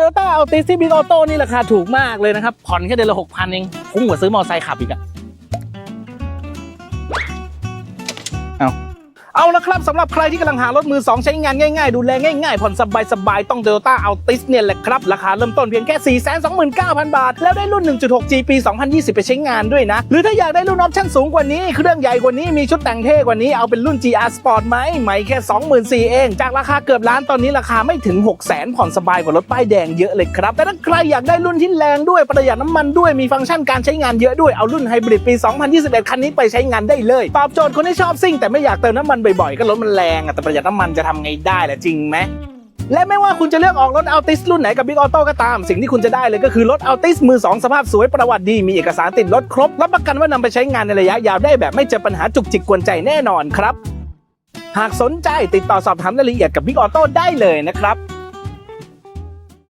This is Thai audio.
Toyota Altis ที่ Big Auto นี่ราคาถูกมากเลยนะครับ ผ่อนแค่เดือนละหกพันเองคุ้มกว่าซื้อมอเตอร์ไซค์ขับอีกอะเอา เอาละครับสำหรับใครที่กำลังหารถมือ 2 ใช้งานง่ายๆ ดูแลง่ายๆ ผ่อนสบายๆ ต้อง Toyota Altis เนี่ยแหละครับ ราคาเริ่มต้นเพียงแค่ 429,000 บาท แล้วได้รุ่น 1.6G ปี 2020 ไปใช้งานด้วยนะ หรือถ้าอยากได้รุ่นออปชั่นสูงกว่านี้ เครื่องใหญ่กว่านี้มีชุดแต่งเท่กว่านี้เอาเป็นรุ่น GR Sport ไหมใหมแค่ 24,000เอง จากราคาเกือบล้านตอนนี้ราคาไม่ถึง 600,000ผ่อนสบายกว่ารถป้ายแดงเยอะเลยครับแต่ถ้าใครอยากได้รุ่นที่แรงด้วยประหยัดน้ำมันด้วยมีฟังก์ชันการใช้งานเยอะด้วยเอารุ่นไฮบริดปี 2021 คันนี้ไปใช้งานได้เลยตอบโจทย์คนที่ชอบซิ่งแต่ไม่อยากเติมน้ำมันบ่อยๆ ก็รถมันแรงอะแต่ประหยัดน้ำมันจะทำไงได้ล่ะจริงไหมและไม่ว่าคุณจะเลือกออกรถอัลติสรุ่นไหนกับบิ๊กออโต้ก็ตาม สิ่งที่คุณจะได้เลยก็คือรถอัลติสมือ 2 สภาพสวยประวัติดี มีเอกสารติดรถครบ รับประกันว่านำไปใช้งานในระยะยาวได้แบบไม่เจอปัญหาจุกจิกกวนใจแน่นอนครับ หากสนใจติดต่อสอบถามรายละเอียดกับบิ๊กออโต้ได้เลยนะครับ